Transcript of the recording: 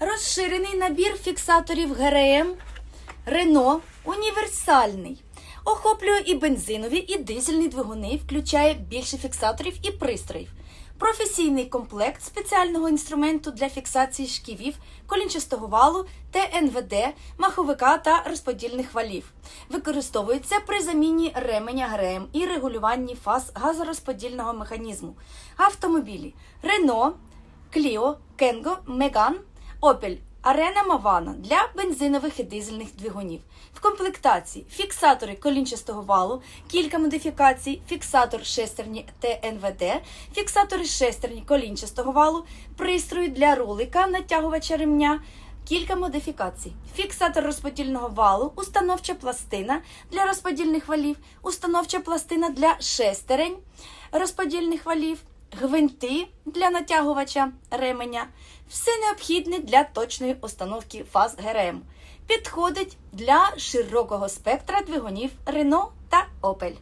Розширений набір фіксаторів ГРМ Рено універсальний. Охоплює і бензинові, і дизельні двигуни, включає більше фіксаторів і пристроїв. Професійний комплект спеціального інструменту для фіксації шківів, колінчастого валу, ТНВД, маховика та розподільних валів. Використовується при заміні ременя ГРМ і регулюванні фаз газорозподільного механізму. Автомобілі Рено, Кліо, Кенго, Меган, Опель, Арена Мавана для бензинових і дизельних двигунів. В комплектації фіксатори колінчастого валу, кілька модифікацій, фіксатор шестерні ТНВД, фіксатори шестерні колінчастого валу, пристрої для ролика, натягувача ремня, кілька модифікацій. Фіксатор розподільного валу, установча пластина для розподільних валів, установча пластина для шестерень розподільних валів, гвинти для натягувача ременя. Все необхідне для точної установки фаз ГРМ. Підходить для широкого спектра двигунів Renault та Opel.